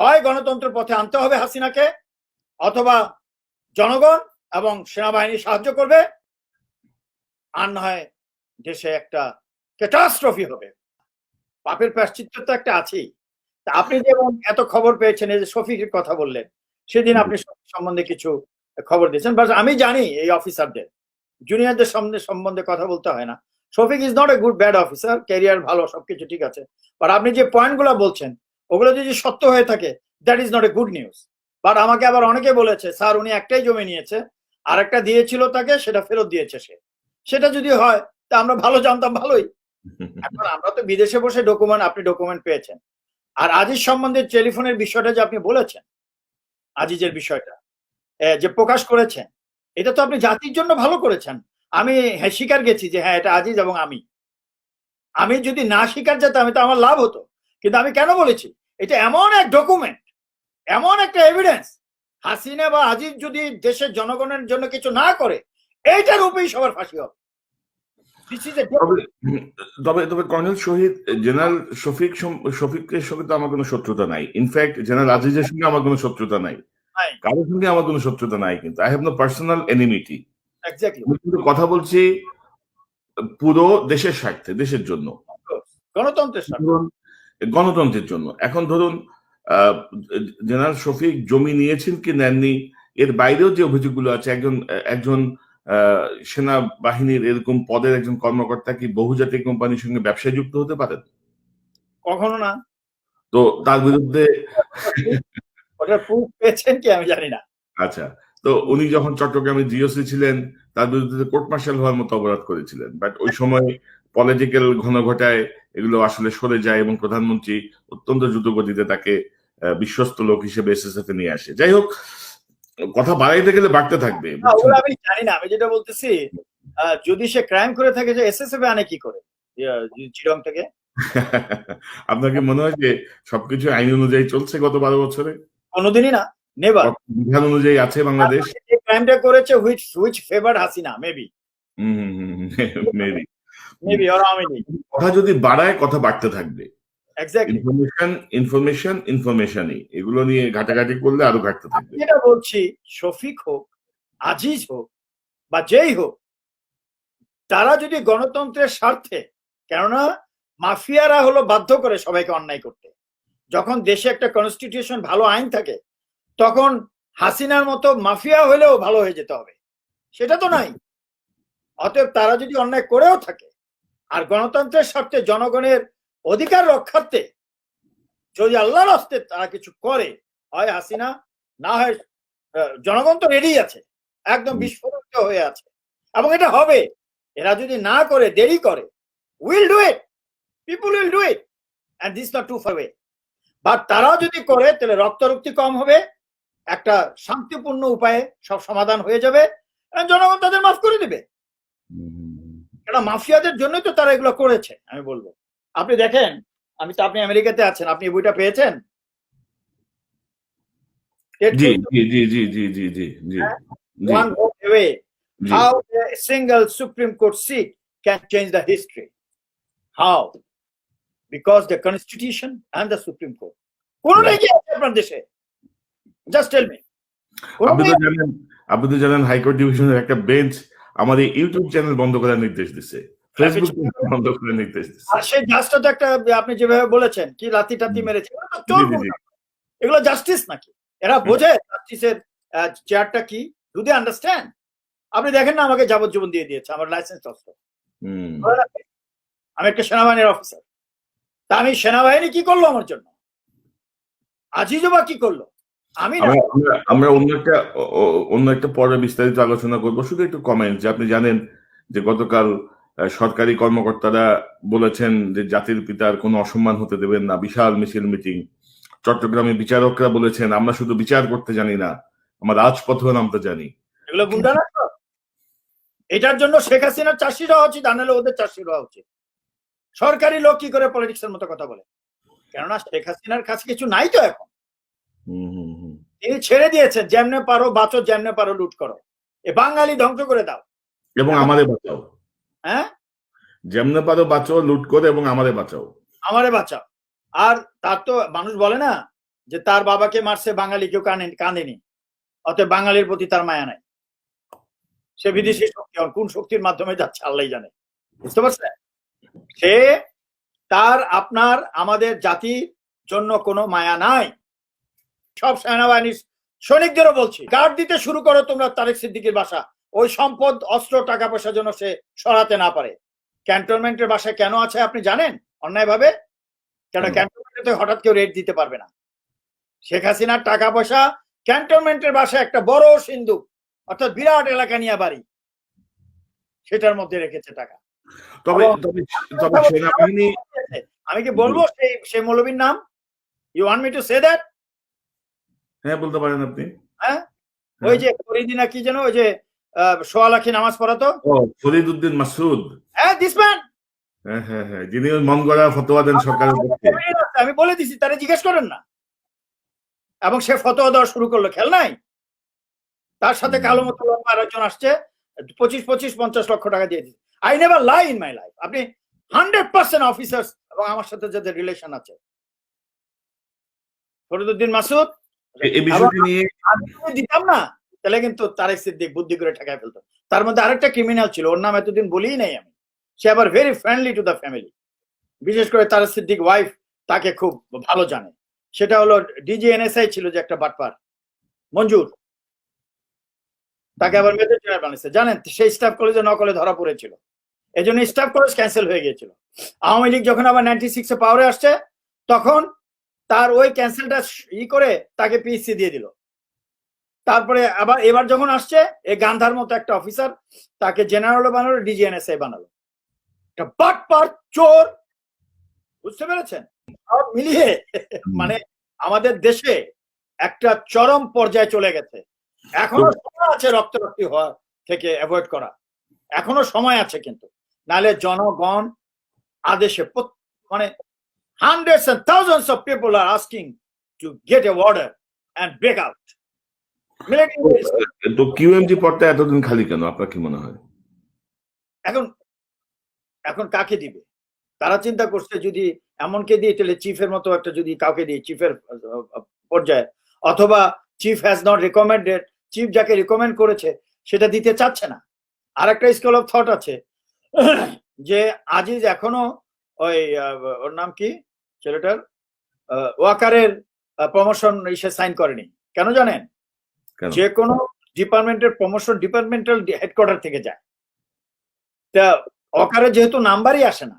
হয় গণতন্ত্রের পথে আনতে হবে হাসিনাকে, অথবা জনগণ এবং সেনাবাহিনী সাহায্য করবে, আর হয় দেশে একটা ক্যাটাস্ট্রফি হবে। পাপের প্রাশ্চিত্য তো একটা আছেই। তা আপনি যেমন এত খবর পেয়েছেন, এই যে শফিকের কথা বললেন, সেদিন আপনি সম্বন্ধে কিছু খবর দিয়েছেন বাট আমি জানি এই অফিসারদের জুনিয়রদের সম্বন্ধে সম্বন্ধে কথা বলতে হয় না। Shafiq is not a good bad officer career ভালো, সবকিছু ঠিক আছে। বাট আপনি যে পয়েন্টগুলো বলছেন ওগুলো যদি সত্য হয়ে থাকে that is not a good news but আমাকে আবার অনেকে বলেছে, স্যার, উনি একটাই জমি নিয়েছে আর একটা দিয়েছিল তাকে, সেটা ফেরত দিয়েছে সে। সেটা যদি হয়, তা আমরা ভালো জানতাম, ভালোই। এখন আমরা তো বিদেশে বসে ডকুমেন্ট আপনি ডকুমেন্ট পেয়েছেন। আর আজিজ সম্বন্ধে টেলিফোনের বিষয়টা যে আপনি বলেছেন, আজিজের বিষয়টা যে প্রকাশ করেছেন, এটা তো আপনি জাতির জন্য ভালো করেছেন। আমি হ্যাঁ স্বীকার গেছি যে হ্যাঁ এটা আজিজ এবং আমি। আমি যদি না স্বীকার যেতাম এটা আমার লাভ হতো। কিন্তু আমি কেন বলেছি? এটা এমন এক ডকুমেন্ট এমন একটা এভিডেন্স হাসিনা বা আজিজ যদি দেশের জনগণের জন্য কিছু না করে এইটার উপরেই সবার ফাঁসি হবে। তবে তবে কর্নেল শহীদ জেনারেল শফিক শফিকের সঙ্গে তো আমার কোনো শত্রুতা নাই। ইনফ্যাক্ট জেনারেল আজিজের সঙ্গে আমার কোনো শত্রুতা নাই। কারোর সঙ্গে আমার কোনো শত্রুতা নাই কিন্তু I have no personal enmity কিন্তু কথা বলছি পুরো দেশের স্বার্থে দেশের জন্য। গণতন্ত্রের গণতন্ত্রের জন্য। এখন ধরুন জেনারেল শফিক জমি নিয়েছেন কি নেননি? এর বাইরেও যে অভিযোগগুলো আছে একজন একজন সেনাবাহিনীর এরকম পদের একজন কর্মকর্তা কি বহুজাতিক কোম্পানির সঙ্গে ব্যবসায় যুক্ত হতে পারেন? কখনো না। তো তার বিরুদ্ধে প্রুফ পেয়েছেন কি আমি জানি না। আচ্ছা তো উনি যখন চট্টগ্রামে জিওসি ছিলেন তার বিরুদ্ধে কোর্ট মার্শাল হওয়ার মতো অপরাধ করেছিলেন। বাট ওই সময় পলিটিক্যাল ঘনঘটায় এগুলো আসলে সরে যায় এবং প্রধানমন্ত্রী অত্যন্ত দ্রুত গতিতে তাকে বিশ্বস্ত লোক হিসেবে এসএসএফ এ নিয়ে আসে। যাই হোক কথা বাড়াইতে গেলে বাড়তে থাকবে আমি জানি না। আমি যেটা বলতেছি যদি সে ক্রাইম করে থাকে যে এসএসএফ আনে কি করে? চিরং থেকে আপনাকে মনে হয় যে সবকিছু আইন অনুযায়ী চলছে গত বারো বছরে? কোনোদিনই না নেবার বিধান অনুযায়ী আছে বাংলাদেশ? ক্রাইমটা করেছে which which favour Hasina maybe maybe maybe কথা যদি বাড়ায় কথা বাড়তে থাকবে। ইনফরমেশন ইনফরমেশন ইনফরমেশনই এগুলো নিয়ে ঘাটাঘাটি করলে আরও ঘাটতে থাকবে। যেটা বলছি শফিক হোক আজিজ হোক বা যেই হোক তারা যদি গণতন্ত্রের স্বার্থে কেননা মাফিয়ারা হলো বাধ্য করে সবাইকে অন্যায় করতে। যখন দেশে একটা কনস্টিটিউশন ভালো আইন থাকে তখন হাসিনার মতো মাফিয়া হলেও ভালো হয়ে যেতে হবে। সেটা তো নাই। অতএব তারা যদি অন্যায় করেও থাকে গণতন্ত্রের স্বার্থে জনগণের অধিকার রক্ষার্থে যদি আল্লাহর হস্তে তারা কিছু করে হয় হাসিনা না হয় জনগণ তো রেডি আছে একদম। বিস্ফোরিত হয়ে আছে। এবং এটা হবে এরা যদি না করে দেরি করে will do it people will do it and this not too far way but তারাও যদি করে তাহলে রক্তারক্তি কম হবে একটা শান্তিপূর্ণ উপায়ে সব সমাধান হয়ে যাবে জনগণ তাদের মাফ করে দিবে। কেন মাফিয়াদের জন্যই তো তারা এগুলো করেছে আমি বলব। আপনি দেখেন আমি তো আপনি আমেরিকাতে আছেন আপনি বইটা পেয়েছেন? জি single Supreme Court seat can change the history. How? Because the Constitution and the Supreme Court. কোনটাই কি আছে আপনার দেশে? জাস্ট টেল মি আপনি তো জানেন আপনি তো জানেন হাইকোর্ট ডিভিশনের একটা বেঞ্চ আমাদের ইউটিউব চ্যানেল বন্ধ করার নির্দেশ দিছে। ফেসবুক বন্ধ করার নির্দেশ দিছে। আর সেই জাজটা তো একটা আপনি যেভাবে বলেছেন কি লাতি টাতি মেরেছে এগুলো জাস্টিস নাকি? এরা বোঝে জাস্টিসের চেয়ারটা কি? ডু দে আন্ডারস্ট্যান্ড আপনি দেখেন না আমাকে যাবজ্জীবন দিয়ে দিয়েছে আমার লাইসেন্স অস্ত্র। আমি একটা সেনাবাহিনীর অফিসার তা আমি সেনাবাহিনী কি করল আমার জন্য? আজিজবা কি করল? আমি আমরা অন্য একটা অন্য একটা পর্বে বিস্তারিত আলোচনা করব। শুধু একটু কমেন্ট যে আপনি জানেন যে গতকাল সরকারি কর্মকর্তারা বলেছেন যে জাতির পিতার কোনো অসম্মান হতে দেবেন না বিশাল মিছিল মিটিং চট্টগ্রামে বিচারকরা বলেছেন আমরা শুধু বিচার করতে জানি না আমরা রাজপথেও নামতে জানি। এগুলো গুন্ডা না এটার জন্য শেখ হাসিনার চাষি হওয়া উচিত আর নাহলে ওদের চাষি হওয়া উচিত। সরকারি লোক কি করে পলিটিক্স এর মতো কথা বলে? কেননা শেখ হাসিনার কাছে কিছু নাই তো এখন। হুম, হুম, হুম। তিনি ছেড়ে দিয়েছেন যেমনে পারো বাঁচো যেমনে পারো লুট করো। এ বাঙালি ধ্বংস করে দাও। এবং আমারে বাঁচাও। হ্যাঁ? যেমনে পারো বাঁচাও লুট করে এবং আমাদের বাঁচাও। আমারে বাঁচাও। আর তার তো মানুষ বলে না যে তার বাবাকে মারছে বাঙালি কেউ কানে কাঁদেনি। অতএব বাঙালির প্রতি তার মায়া নাই। সে বিদেশি শক্তি আর কোন শক্তির মাধ্যমে যাচ্ছে আল্লাহ জানে। বুঝতে পারছেন? সে তার আপনার আমাদের জাতির জন্য কোনো মায়া নাই। সব সেনাবাহিনীর সৈনিকদেরও বলছি গার্ড দিতে শুরু করো তোমরা তারেক সিদ্দিকের বাসা। ওই সম্পদ অস্ত্র টাকা পয়সার জন্য সে সরাতে না পারে। ক্যান্টনমেন্টের বাসায় কেন আছে আপনি জানেন? অন্যায়ভাবে? কেন কেন? ক্যান্টনমেন্টে তো হঠাৎ কেউ রেট দিতে পারবে না। শেখ হাসিনার টাকা পয়সা ক্যান্টনমেন্টের বাসায় একটা বড় সিন্ধু অর্থাৎ বিরাট এলাকা নিয়ে বাড়ি। সেটার মধ্যে রেখেছে টাকা। তবে তবে তবে সেনাবাহিনী আমি কি বলব? সেই সেই মৌলবীর নাম? You want me to say that হ্যাঁ বলতে পারেন আপনি। হ্যাঁ? ওই যে ফরিদিনা কি যেন ওই যে সোয়া লাখি নামাজ পড়াতো ফরিদ উদ্দিন মাসুদ হ্যাঁ দিস ম্যান হ্যাঁ হ্যাঁ হ্যাঁ যিনি মন গড়া ফতোয়া দেন সরকারের পক্ষে। আমি বলে দিছি তারা জিজ্ঞেস করেন না। এবং সে ফতোয়া দেওয়া শুরু করল খেল নাই? তার সাথে কালো মতো আরেকজন আসছে পঁচিশ পঁচিশ পঞ্চাশ লক্ষ টাকা দিয়ে দিচ্ছে I never lie in my life আপনি হান্ড্রেড পার্সেন্ট অফিসার্স এবং আমার সাথে যাদের রিলেশন আছে। ফরিদুদ্দিন মাসুদ এই বিষয়টি নিয়ে দিতাম না। তাহলে কিন্তু তারেক সিদ্দিক বুদ্ধি করে ঠেকায় ফেলতো। তার মধ্যে আরেকটা ক্রিমিনাল ছিল ওর নাম এতদিন বলিই নাই আমি। সে আবার very friendly to the family বিশেষ করে তারেক সিদ্দিক ওয়াইফ তাকে খুব ভালো জানে। সেটা হলো ডিজিএনএসআই ছিল যে একটা বাটপার মঞ্জুর। তাকে আবার মেজর জেনারেল বানিয়েছে। জানেন সেই স্টাফ কলেজে নকলে ধরা পড়েছিল। এই জন্য স্টাফ কলেজ ক্যান্সেল হয়ে গিয়েছিল। আওয়ামী লীগ যখন আবার নাইনটি সিক্সে পাওয়ারে আসছে তখন তার ওই ক্যান্সেলটা ই করে তাকে পিএসসি দিয়ে দিল। তারপরে আবার এবার যখন আসছে এই গান্ধার মতো একটা অফিসার তাকে জেনারেল বানালো ডিজিএনএসআই বানালো। একটা বাটপার চোর! বুঝতে পেরেছেন? সব মিলিয়ে মানে আমাদের দেশে একটা চরম পর্যায়ে চলে গেছে। এখনও সময় আছে রক্তারক্তি হওয়া থেকে অ্যাভয়েড করা। এখনও সময় আছে কিন্তু। নালে জনগণ আদেশে মানে hundreds and thousands of people are asking to get a order and break out তো কিউএমজি পদটা এতদিন খালি কেন? আপনার কি মনে হয়? এখন এখন কাকে দিবে? তারা চিন্তা করছে যদি এমনকে দিয়ে তাহলে চিফের মতো একটা যদি কাউকে দিয়ে চিফের পর্যায়ে অথবা chief has not recommended chief যাকে রেকমেন্ড করেছে সেটা দিতে চাচ্ছে না। আর একটা স্কুল অফ থট আছে যে আজিজ এখনও ওই ওর নাম কি? ছেলেটার ওয়াকারের প্রমোশন সে সাইন করেনি। কেন জানেন? যে কোনো ডিপার্টমেন্টের প্রমোশন ডিপার্টমেন্টাল হেডকোয়ার্টার থেকে যায়। তা অকারে যেহেতু নাম্বারই আসে না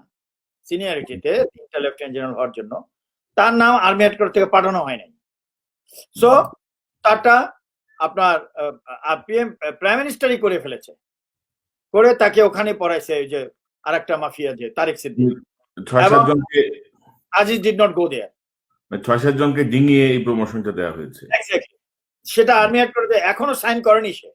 সিনিয়রিটিতে তিনটা লেফটেন্যান্ট জেনারেল হওয়ার জন্য তার নাম আর্মি হেডকোয়ার্টার থেকে পাঠানো হয় নাই। সো তারটা আপনার পিএম প্রাইম মিনিস্টারই করে ফেলেছে। করে তাকে ওখানে পড়াইছে ওই যে আরেকটা মাফিয়া যে তারেক সিদ্দিক। ছয় Aziz did not go there ছয় সাত জনকে ডিঙিয়ে এই প্রমোশনটা দেওয়া হয়েছে। সেটা আর্মি হেডকোয়ার্টার এখনও সাইন করেনি সে।